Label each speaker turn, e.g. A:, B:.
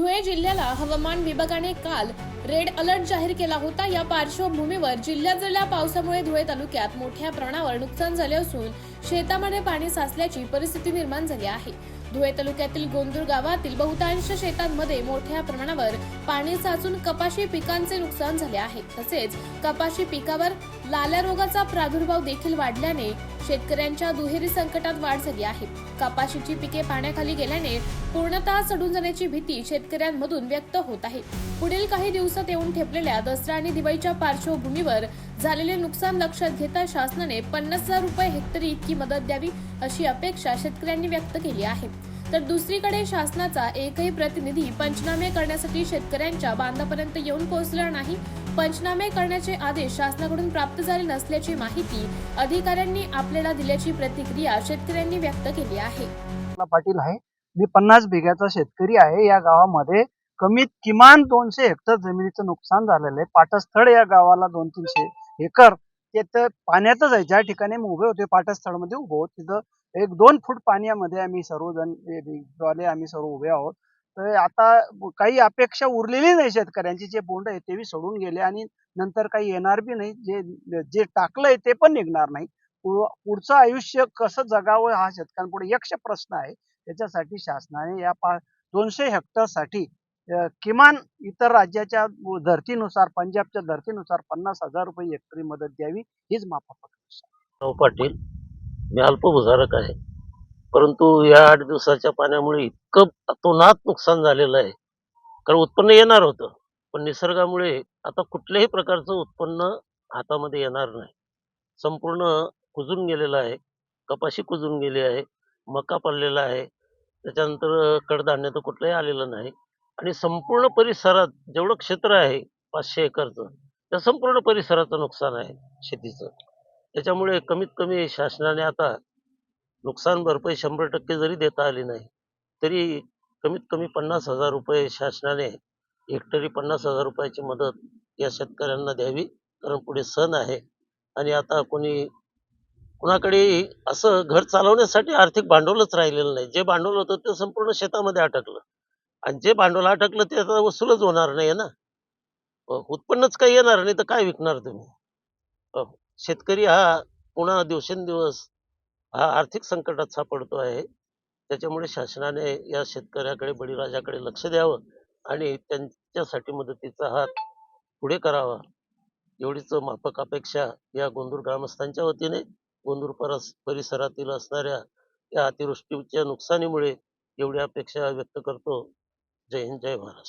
A: धुळे जिल्ह्याला हवामान विभागाने काल रेड अलर्ट जाहीर केला होता. या पार्श्वभूमीवर जिल्ह्यात झालेल्या पावसामुळे धुळे तालुक्यात मोठ्या प्रमाणावर नुकसान झाले असून शेतामध्ये पाणी साचल्याची परिस्थिती निर्माण झाली आहे. धुळे तालुक्यातील गोंदूर गावातील बहुतांश शेतांमध्ये मोठ्या प्रमाणावर पाणी साचून कपाशी पिकांचे नुकसान झाले आहे. तसेच कपाशी पिकावर लाल्या रोगाचा प्रादुर्भाव देखील वाढल्याने शेतकऱ्यांच्या दुहेरी संकटात वाढ झाली आहे. कपाशीची पिके पाण्याखाली गेल्याने पूर्णतः सडून जाण्याची भीती शेतकऱ्यांमधून व्यक्त होत आहे. पुढील काही दिवसात येऊन ठेपलेल्या दसरा आणि दिवाळीच्या पार्श्वभूमीवर झालेले नुकसान लक्षात घेता शासनाने पन्नास हजार रुपये हेक्टरी इतकी मदत द्यावी अशी अपेक्षा शेतकऱ्यांनी व्यक्त केली आहे. तर दुसरीकडे शासनाचा एकही प्रतिनिधी पंचनामे करण्यासाठी शेतकऱ्यांच्या बांधापर्यंत येऊन पोहोचला नाही. पंचनामे करण्याचे आदेश शासनाकडून प्राप्त झाले नसल्याची माहिती अधिकाऱ्यांनी आपल्याला दिल्याची प्रतिक्रिया शेतकऱ्यांनी व्यक्त केली आहे.
B: मला पाटील आहे. मी पन्नास बिघ्याचा शेतकरी आहे. या गावामध्ये कमीत किमान दोनशे हेक्टर जमिनीचं नुकसान झालेलं आहे. पाटस्थळ या गावाला दोन तीनशे एकर ते तर पाण्यातच आहे. ज्या ठिकाणी मी उभे होते पाठस्थळामध्ये उभो तिथं एक दोन फूट पाण्यामध्ये आम्ही सर्वजण वाले आम्ही सर्व उभे आहोत. तर आता काही अपेक्षा उरलेली नाही शेतकऱ्यांची. जे बोंड आहे ते बी सोडून गेले आणि नंतर काही येणार बी नाही. जे जे टाकलंय ते पण निघणार नाही. पुढ- पुढचं आयुष्य कसं जगावं हा शेतकऱ्यांपुढे यक्ष प्रश्न आहे. त्याच्यासाठी शासनाने या पा दोनशे हेक्टरसाठी किमान इतर राज्याच्या धर्तीनुसार पंजाबच्या धर्तीनुसार पन्नास हजार रुपये हेक्टरी मदत द्यावी हीच माफक
C: पाटील मी अल्पभूधारक आहे. परंतु या आठ दिवसाच्या पाण्यामुळे इतकं अतोनात नुकसान झालेलं आहे. कारण उत्पन्न येणार होतं पण निसर्गामुळे आता कुठल्याही प्रकारचं उत्पन्न हातामध्ये येणार नाही. संपूर्ण कुजून गेलेलं आहे कपाशी कुजून गेली आहे मका पडलेला आहे. त्याच्यानंतर कडधान्य तर कुठलंही आलेलं नाही. आणि संपूर्ण परिसरात जेवढं क्षेत्र आहे पाचशे एकरचं त्या संपूर्ण परिसराचं नुकसान आहे शेतीचं. त्याच्यामुळे कमीत कमी शासनाने आता नुकसान भरपाई शंभर टक्के जरी देता आली नाही तरी कमीत कमी पन्नास हजार रुपये शासनाने हेक्टरी पन्नास हजार रुपयाची मदत या शेतकऱ्यांना द्यावी कारण पुढे सण आहे. आणि आता कोणी कुणाकडे असं घर चालवण्यासाठी आर्थिक भांडवलच राहिलेलं नाही. जे भांडवल होतं ते संपूर्ण शेतामध्ये अटकलं. आणि जे भांडवल अटकलं ते आता वसूलच होणार नाही ना. उत्पन्नच काही येणार नाही तर काय विकणार तुम्ही? शेतकरी हा पुन्हा दिवसेंदिवस हा आर्थिक संकटात सापडतो आहे. त्याच्यामुळे शासनाने या शेतकऱ्याकडे बळीराजाकडे लक्ष द्यावं आणि त्यांच्यासाठी मदतीचा हात पुढे करावा. एवढीच माफक अपेक्षा या गोंदूर ग्रामस्थांच्या वतीने गोंदूर परस परिसरातील असणाऱ्या या अतिवृष्टीच्या नुकसानीमुळे एवढी अपेक्षा व्यक्त करतो. जय हिंद जय महाराष्ट्र